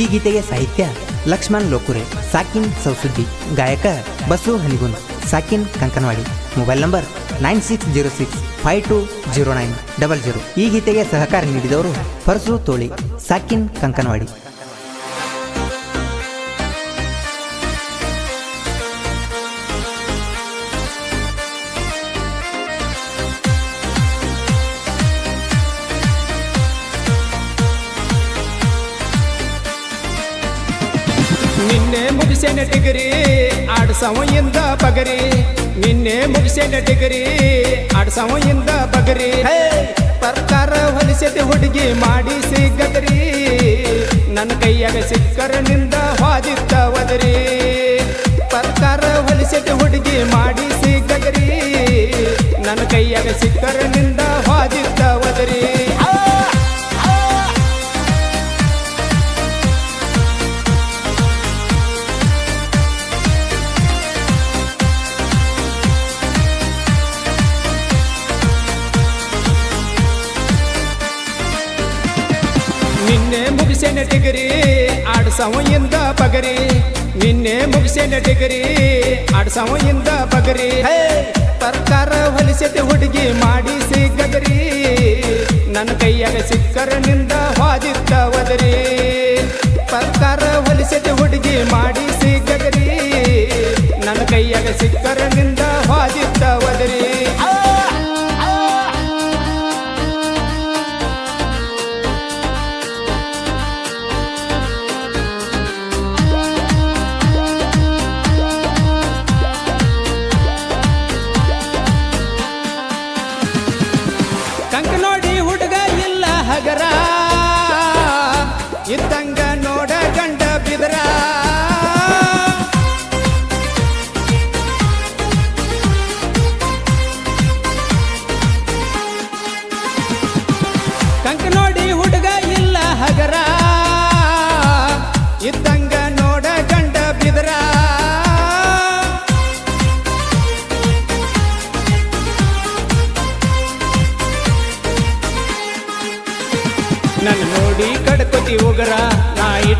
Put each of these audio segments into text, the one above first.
ಈ ಗೀತೆಗೆ ಸಾಹಿತ್ಯ ಲಕ್ಷ್ಮಣ್ ಲೋಕುರೆ, ಸಾಕಿನ್ ಸೌಸುದ್ದಿ, ಗಾಯಕ Basu ಹನಿಗುನ್, ಸಾಕಿನ್ Kankanawadi. Mobile number nine six zero six five two zero nine double zero. ಈ ಗೀತೆಗೆ ಸಹಕಾರ ನೀಡಿದವರು ಪರಸು ತೋಳಿ, ಸಾಕಿನ್ ಕಂಕನವಾಡಿ. ನಿನ್ನೆ ಮುಗಿಸೇನ ಡಿಗ್ರಿ ಆಡ್ಸವಿಂದ ಪಗರಿ ನಿನ್ನೆ ಮುಗಿಸೇನ ಡಿಗ್ರಿ ಬಗರಿ. ಪಗರಿ ಸರ್ಕಾರ ಹೊಲಿಸಿದ ಹುಡುಗಿ ಮಾಡಿಸಿ ಗದರಿ. ನನ್ನ ಕೈಯಾಗ ಸಿಕ್ಕರನಿಂದ ಹಾದಿತ್ತ ಒದರಿ. ಸರ್ಕಾರ ಹೊಲಿಸಿದ ಹುಡುಗಿ ಮಾಡಿಸಿ ಗದರಿ. ನನ್ನ ಕೈಯಾಗ ಸಿಕ್ಕರನಿಂದ ಡಿಗ್ರಿ ಸಮಯಿಂದ ಬಗರಿ ನಿನ್ನೆ ಮುಗಿಸಿನ ಡಿಗ್ರಿ ಆಡ್ಸವಿಂದ ಬಗರಿ ಪಗರಿ ಸರ್ಕಾರ ಹೊಲಿಸಿದ ಹುಡುಗಿ ಮಾಡಿಸಿ ಗದರಿ. ನನ್ನ ಕೈಯಾಗ ಸಿಕ್ಕರನಿಂದ ಹಾದಿತ್ತ ಒದರಿ. ಸರ್ಕಾರ ಹೊಲಿಸಿದ ಹುಡುಗಿ ಮಾಡಿಸಿ ಗದರಿ. ನನ್ನ ಕೈಯಾಗ ಸಿಕ್ಕರನಿಂದ இத்தங்க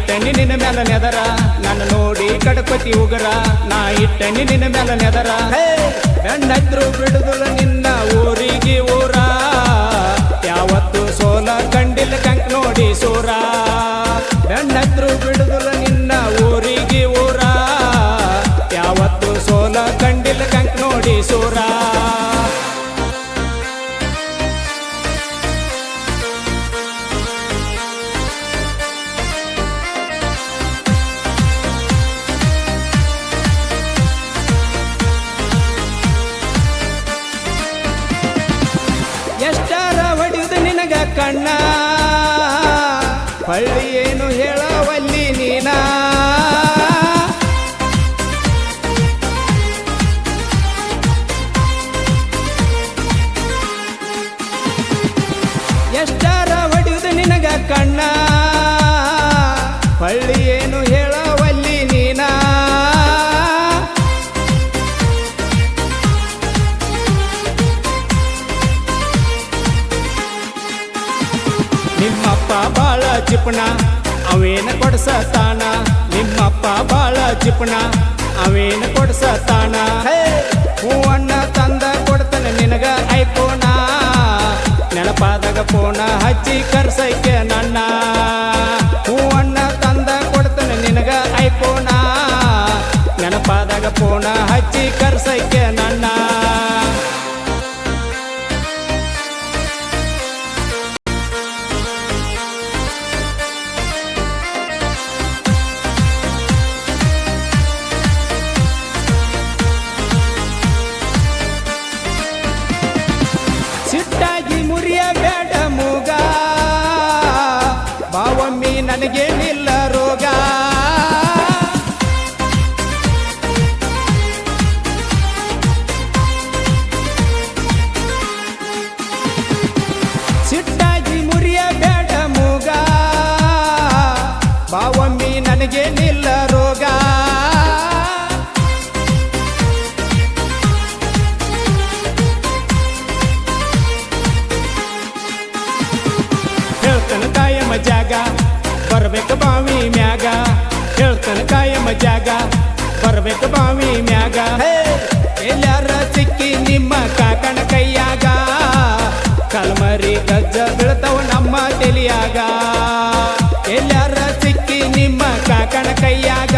ನಾ ಇಟ್ಟ ನಿನ್ನ ಮ್ಯಾಲ ನೆದರ. ನನ್ನ ನೋಡಿ ಕಡಪತಿ ಉಗರ. ನಾ ಇಟ್ಟೆ ನಿನ್ನ ಮ್ಯಾಲ ನೆದರ. ಬೆಣ್ಣದ್ರು ಬಿಡುದಿಲ್ಲ ನಿನ್ನ ಊರಿಗೆ ಊರ. ಯಾವತ್ತು ಸೋಲ ಕಂಡಿಲ್ಲ ಕಂಕ್ ನೋಡಿ ಸೂರ. ಏನು ಹೇಳವಲ್ಲಿ ಚಿಪಣ ಅವೇನ ಕೊಡ್ಸತಾನ ನಿಮ್ಮಪ್ಪ ಬಾಳ ಚಿಪಣ ಅವೇನ ಕೊಡ್ಸತಾನ ಹೂವನ್ನ ತಂದ ಕೊಡ್ತಾನೆ ನಿನಗ ಐಫೋನ. ನೆನಪಾದಾಗ ಫೋನ ಹಚ್ಚಿ ಕರ್ಸೈಕೆ ನನ್ನ. ಹೂವನ್ನ ತಂದ ಕೊಡ್ತಾನೆ ನಿನಗ ಐಫೋನ. ನೆನಪಾದಾಗ ಫೋನ ಹಚ್ಚಿ ಕರ್ಸೈಕೆ ನನ್ನ. ನನಗೇನಿಲ್ಲ ರೋಗ. ಸಿಟ್ಟಾಗಿ ಮುರಿಯ ಬೇಡ ಮೂಗ. ಬಾವಮ್ಮಿ ನನಗೇನಿಲ್ಲ ಬರ್ಬೇಕು ಬಾವಿ ಮ್ಯಾಗ. ಹೇಳ್ತಾನ ಕಾಯಮ ಜಾಗ. ಬರ್ಬೇಕು ಬಾವಿ ಮ್ಯಾಗ. ಎಲ್ಲಾರ ಸಿಕ್ಕಿ ನಿಮ್ಮ ಕಾಕಣ ಕೈಯಾಗ. ಕಲ್ಮರಿ ಗಜ್ಜ ಬೀಳ್ತಾವ ನಮ್ಮ ತೆಲಿಯಾಗ. ಎಲ್ಲಾರ ಸಿಕ್ಕಿ ನಿಮ್ಮ ಕಾಕಣ ಕೈಯಾಗ.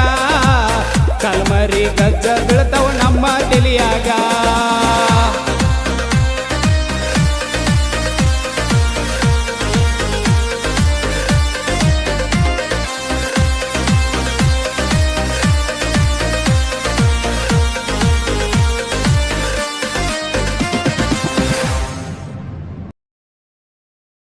ಕಲ್ಮರಿ ಗಜ್ಜ ಬೀಳ್ತಾವ ನಮ್ಮ ತೆಲಿಯಾಗ.